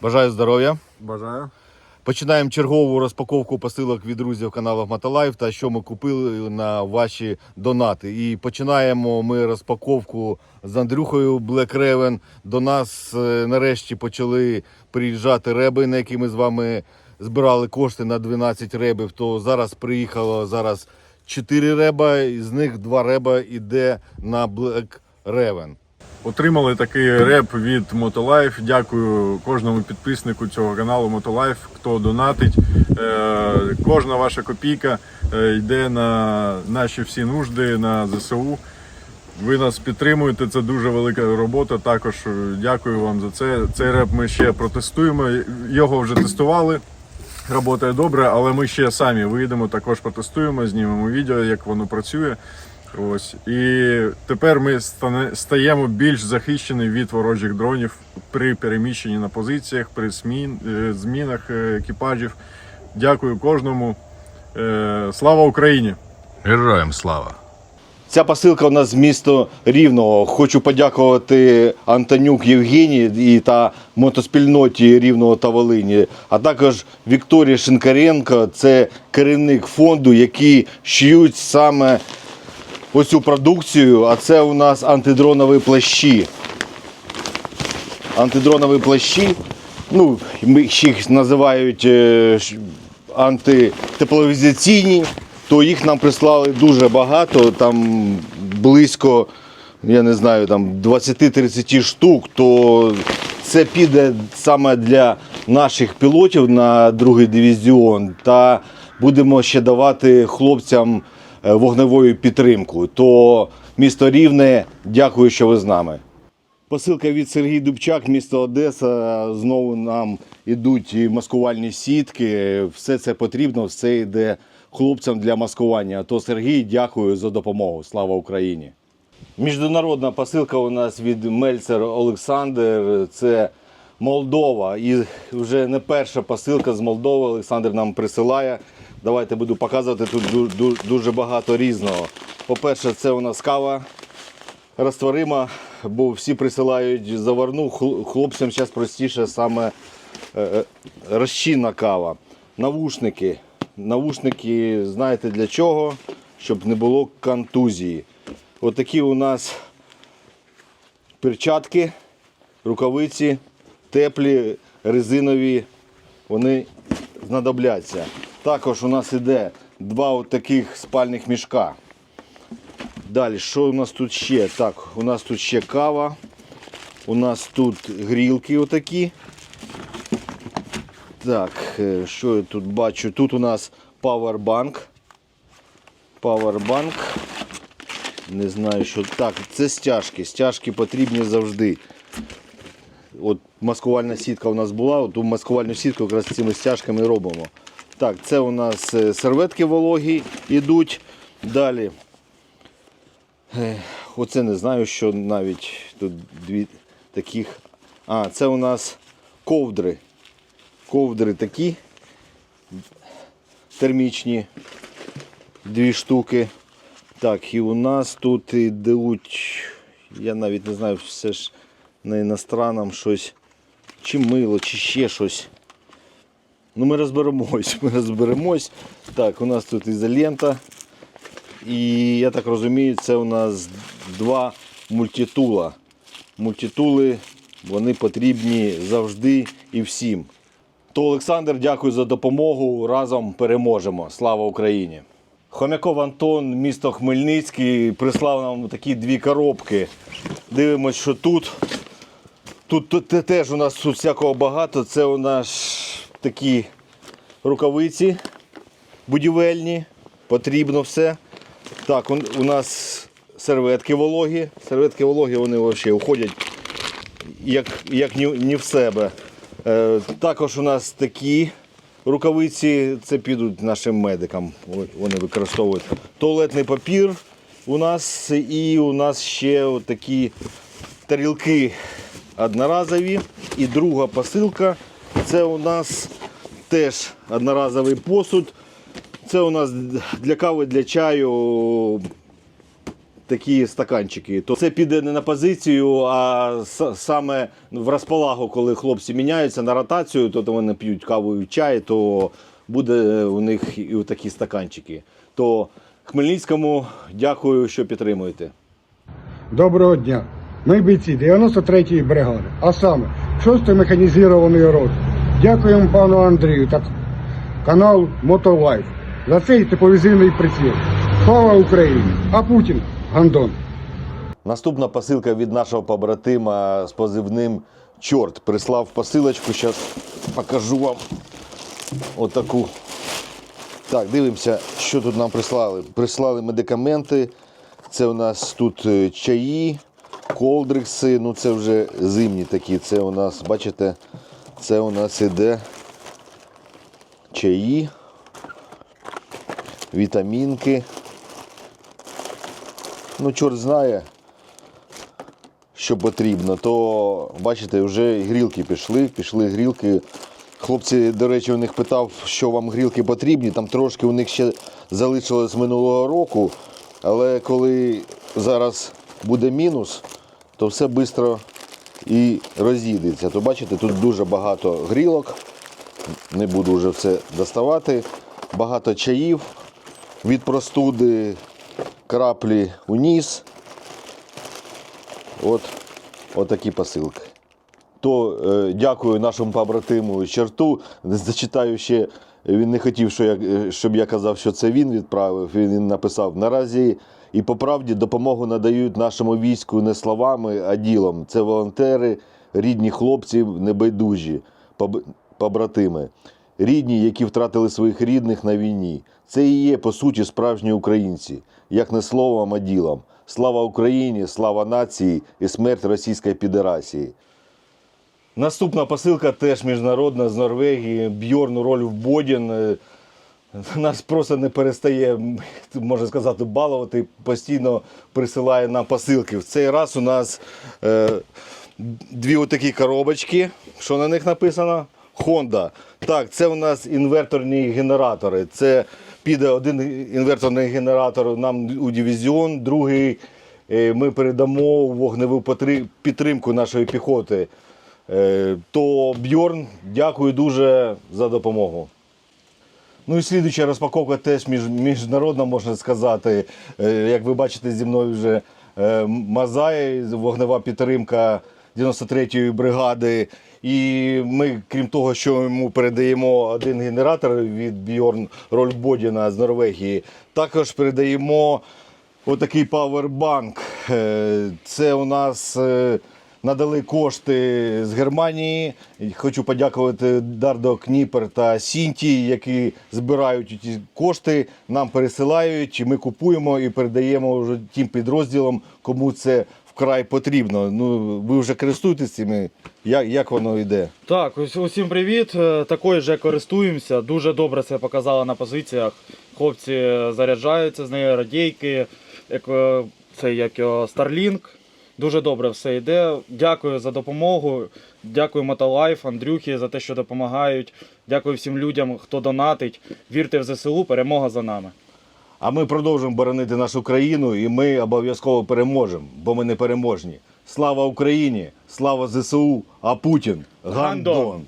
Бажаю здоров'я. Бажаю. Починаємо чергову розпаковку посилок від друзів каналу Мотолайф та що ми купили на ваші донати. І починаємо ми розпаковку з Андрюхою Black Raven. До нас е, нарешті почали приїжджати реби, на які ми з вами збирали кошти на 12 ребів. То зараз приїхало зараз 4 реба, із них 2 реба іде на Black Raven. Отримали такий реп від Мотолайф. Дякую кожному підписнику цього каналу Мотолайф, хто донатить. Е, Кожна ваша копійка е, йде на наші всі нужди, на ЗСУ. Ви нас підтримуєте, це дуже велика робота. Також е, дякую вам за це. Цей реп ми ще протестуємо. Його вже тестували. Работає добре, але ми ще самі вийдемо, також протестуємо, знімемо відео, як воно працює. Ось і тепер ми стаємо більш захищені від ворожих дронів при переміщенні на позиціях, при змін, е, змінах е, екіпажів. Дякую кожному. Е, Слава Україні! Героям слава! Ця посилка у нас з міста Рівного. Хочу подякувати Антонюк Євгенії і та мотоспільноті Рівного та Волині, а також Вікторії Шинкаренко, це керівник фонду, які шиють саме оцю продукцію. А це у нас антидронові плащі. Антидронові плащі. Ну, їх називають е, антитепловізаційні, то їх нам прислали дуже багато, там близько, я не знаю, там 20-30 штук, то це піде саме для наших пілотів на другий дивізіон. Та будемо ще давати хлопцям вогневою підтримку. То місто Рівне, дякую, що ви з нами. Посилка від Сергій Дубчак, місто Одеса. Знову нам ідуть маскувальні сітки. Все це потрібно, все йде хлопцям для маскування. То Сергій, дякую за допомогу. Слава Україні! Міжнародна посилка у нас від Мельцер Олександр. Це Молдова. І вже не перша посилка з Молдови. Олександр нам присилає. Давайте буду показувати тут ду- ду- дуже багато різного. По-перше, це у нас кава розтворима, бо всі присилають заварну. Хлопцям зараз простіше саме е, е, розчинна кава. Навушники. Навушники, знаєте для чого? Щоб не було контузії. Отакі у нас перчатки, рукавиці, теплі, резинові, вони знадобляться. Також у нас іде два таких спальних мішка. Далі, що у нас тут ще? Так, у нас тут ще кава. У нас тут грілки отакі. Так, е, що я тут бачу? Тут у нас павербанк. Павербанк. Не знаю, що. Так, це стяжки. Стяжки потрібні завжди. От маскувальна сітка у нас була, от маскувальну сітку якраз цими стяжками робимо. Так, це у нас е, серветки вологі йдуть. Далі. Оце не знаю, що навіть тут дві таких. А, це у нас ковдри. Ковдри такі термічні. Дві штуки. Так, і у нас тут йдуть, я навіть не знаю, все ж на іностранном щось. Чи мило, чи ще щось. Ну, ми розберемось, ми розберемось. Так, у нас тут ізолента. І я так розумію, це у нас два мультитула. Мультитули вони потрібні завжди і всім. То Олександр, дякую за допомогу. Разом переможемо. Слава Україні! Хомяков Антон, місто Хмельницький, прислав нам такі дві коробки. Дивимось, що тут. Тут, тут теж у нас тут всякого багато. Це у нас такі рукавиці будівельні. Потрібно все. Так, у нас серветки вологі. Серветки вологі вони взагалі уходять як, як ні в себе. Е, також у нас такі рукавиці, це підуть нашим медикам. Вони використовують туалетний папір у нас і у нас ще такі тарілки одноразові. І друга посилка це у нас теж одноразовий посуд. Це у нас для кави, для чаю такі стаканчики. То це піде не на позицію, а саме в розполагу, коли хлопці міняються на ротацію, то вони п'ють каву і чай, то буде у них і такі стаканчики. То Хмельницькому дякую, що підтримуєте. Доброго дня. Ми бійці 93-ї бригади, а саме 6-ї механізованої роти. Дякуємо пану Андрію та канал Мотолайф за цей тепловізійний приціл. Слава Україні! А Путін гандон. Наступна посилка від нашого побратима з позивним Чорт. Прислав посилочку. Зараз покажу вам отаку. Так, дивимося, що тут нам прислали. Прислали медикаменти. Це у нас тут е, чаї, колдрикси. Ну це вже зимні такі. Це у нас, бачите, це у нас іде чаї, вітамінки. Ну, чорт знає, що потрібно, то бачите, вже грілки пішли, пішли грілки. Хлопці, до речі, у них питав, що вам грілки потрібні. Там трошки у них ще залишилось минулого року. Але коли зараз буде мінус, то все швидко і роз'їдеться. То бачите, тут дуже багато грілок. Не буду вже все доставати. Багато чаїв від простуди, краплі у ніс. От, от такі посилки. То е, дякую нашому побратиму черту. Зачитаю ще. Він не хотів, що я, е, щоб я казав, що це він відправив. Він написав: наразі і по правді допомогу надають нашому війську не словами, а ділом. Це волонтери, рідні хлопці, небайдужі, побратими, рідні, які втратили своїх рідних на війні. Це і є, по суті, справжні українці, як не словом, а ділом. Слава Україні, слава нації і смерть Російської Федерації. Наступна посилка теж міжнародна з Норвегії. Бьорн Рольф Бодін. Е, Нас просто не перестає, можна сказати, балувати. Постійно присилає нам посилки. В цей раз у нас е, дві отакі коробочки. Що на них написано? Honda. Так, це у нас інверторні генератори. Це піде один інверторний генератор нам у дивізіон, другий е, ми передамо вогневу підтримку нашої піхоти. Е, То Бьорн, дякую дуже за допомогу. Ну і слідуюча розпаковка теж між, міжнародна, можна сказати. Е, Як ви бачите, зі мною вже е, Мазай, вогнева підтримка 93-ї бригади. І ми, крім того, що йому передаємо один генератор від Бjorn Рольбодіна з Норвегії, також передаємо отакий павербанк. Це у нас надали кошти з Германії. Хочу подякувати Дардо Кніпер та Сінті, які збирають ці кошти, нам пересилають. Ми купуємо і передаємо вже тим підрозділам, кому це вкрай потрібно. Ну ви вже користуєтесь цими. Як, як воно йде? Так, ус- усім привіт. Е, Такою же користуємося. Дуже добре це показали на позиціях. Хлопці заряджаються з неї радійки, як, е, це як його Starlink. Дуже добре все йде. Дякую за допомогу. Дякую Мотолайф, Андрюхі за те, що допомагають. Дякую всім людям, хто донатить. Вірте в ЗСУ, перемога за нами. А ми продовжимо боронити нашу країну, і ми обов'язково переможемо, бо ми не переможні. Слава Україні! Слава ЗСУ! А Путін Гандон! гандон!